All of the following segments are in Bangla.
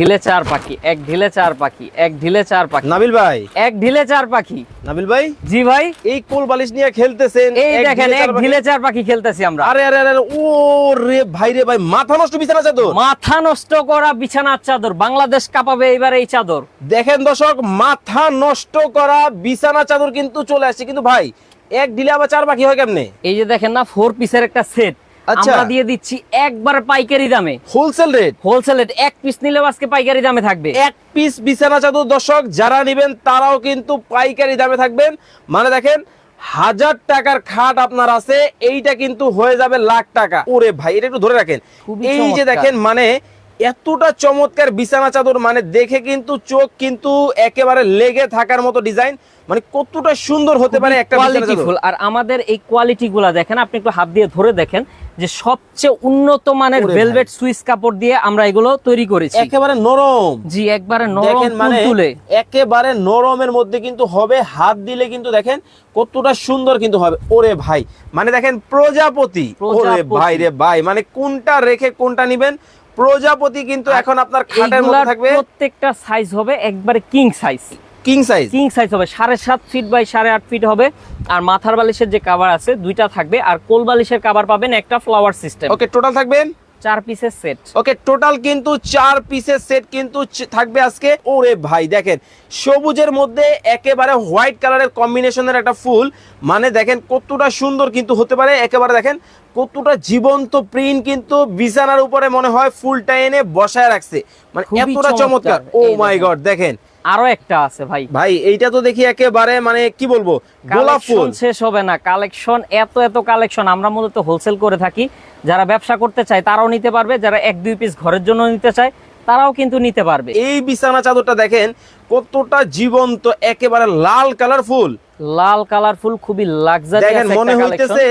ঢিলে চার পাখি এক ঢিলে চার পাখি এক ঢিলে চার পাখি। নাবিল ভাই। এক ঢিলে চার পাখি। নাবিল ভাই? জি ভাই। এই কোল বালিশ নিয়ে খেলতেছেন এই দেখেন এক ঢিলে চার পাখি খেলতেছি আমরা। আরে আরে আরে ও রে ভাই রে ভাই মাথা নষ্ট বিছানা চাদর। মাথা নষ্ট করা বিছানার চাদর বাংলাদেশ কাঁপাবে এবার এই চাদর। দেখেন দর্শক মাথা নষ্ট করা বিছানা চাদর কিন্তু চলে আসছে। কিন্তু ভাই এক ঢিলে আবার চার পাখি হয় কেমনে? এই যে দেখেন না ফোর পিসের একটা সেট। আমরা দিয়ে দিচ্ছি একবার পাইকারি দামে। Wholesale rate? হোলসেল এক পিস নিলেও আজকে পাইকারি দামে থাকবে। এক পিস বিছানা চাদর দর্শক যারা নেবেন তারাও কিন্তু পাইকারি দামে থাকবেন। মানে দেখেন হাজার টাকার খাট আপনার আছে এইটা কিন্তু হয়ে যাবে লাখ টাকা। ওরে ভাই এটা একটু ধরে রাখেন। এই যে দেখেন মানে এতটা চমৎকার বিছানা চাদর মানে দেখে কিন্তু চোখ কিন্তু একেবারে লেগে থাকার মতো ডিজাইন। মানে কতটা সুন্দর হতে পারে একটা কোয়ালিটিফুল আর আমাদের এই কোয়ালিটি গুলা দেখেন আপনি একটু হাত দিয়ে ধরে দেখেন যে সবচেয়ে উন্নত মানের ভেলভেট সুইস কাপড় দিয়ে আমরা এগুলো তৈরি করেছি। একেবারে নরম। জি একবারে নরম মানে তুলে। একেবারে নরমের মধ্যে কিন্তু হবে হাত দিলে কিন্তু দেখেন কতটা সুন্দর কিন্তু হবে। ওরে ভাই মানে দেখেন প্রজাপতি। ওরে। ভাই রে ভাই মানে কোনটা রেখে কোনটা নিবেন? প্রজাপতি কিন্তু এখন আপনার খাটের মধ্যে থাকবে। প্রত্যেকটা সাইজ হবে একবারে king size king size king size হবে। সাড়ে সাত ফিট বাই সাড়ে আট ফিট হবে। আর মাথার বালিশের যে কাভার আছে দুইটা থাকবে। আর কোল বালিশের কাভার পাবেন একটা ফ্লাওয়ার সিস্টেম ওকে টোটাল থাকবেন চার পিসের সেট ওকে টোটাল কিন্তু চার পিসের সেট কিন্তু থাকবে আজকে। ওরে ভাই দেখেন সবুজের মধ্যে একেবারে হোয়াইট কালারের কম্বিনেশনের একটা ফুল। মানে দেখেন কতটা সুন্দর কিন্তু হতে পারে। একেবারে দেখেন কতটা জীবন্ত প্রিন্ট কিন্তু বিছানার উপরে মনে হয় ফুলটা এনে বসায় রাখছে। মানে এতটা চমৎকার। চমৎকার। ও মাই গড দেখেন। আরও একটা আছে ভাই। ভাই এইটা তো দেখি একেবারে মানে কি বলব গোলাপ ফুল। শেষ হবে না। কালেকশন এত এত কালেকশন আমরা মূলত হোলসেল করে থাকি। যারা ব্যবসা করতে চায় তারাও নিতে পারবে। যারা এক দুই পিস ঘরের জন্য নিতে চায় তারাও কিন্তু নিতে পারবে। এই বিছানা চাদরটা দেখেন কতটা জীবন্ত একেবারে লাল কালারফুল লাল কালারফুল খুবই লাক্সারি দেখেন মনে হইতেছে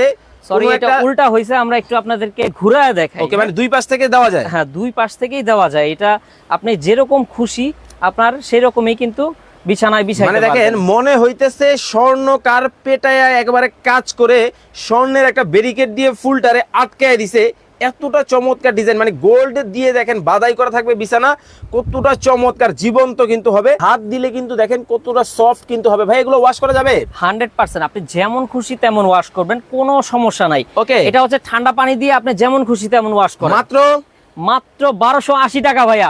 সরি এটা উল্টা হয়েছে আমরা একটু আপনাদেরকে ঘুরায় দেখাই। ওকে মানে দুই পাশ থেকে দেওয়া যায়। হ্যাঁ দুই পাশ থেকেই দেওয়া যায়। এটা আপনি যেরকম খুশি আপনার সেরকমই কিন্তু বিছানায় বিছাইতে মানে দেখেন মনে হইতেছে স্বর্ণকার পেটায় একবারে কাজ করে স্বর্ণের একটা ব্যারিকেড দিয়ে ফুলটারে আটকায় দিছে। এতটা চমৎকার ডিজাইন মানে গোল্ড দিয়ে দেখেন বাদাই করা থাকবে বিছানা কতটা চমৎকার জীবন্ত কিন্তু হবে। হাত দিলে কিন্তু দেখেন কতটা সফট কিন্তু হবে। ভাই এগুলো ওয়াশ করা যাবে? হান্ড্রেড পার্সেন্ট আপনি যেমন খুশি তেমন ওয়াশ করবেন কোনো সমস্যা নাই। ওকে এটা হচ্ছে ঠান্ডা পানি দিয়ে আপনি যেমন খুশি তেমন ওয়াশ করেন। মাত্র? মাত্র বারোশো আশি টাকা ভাইয়া।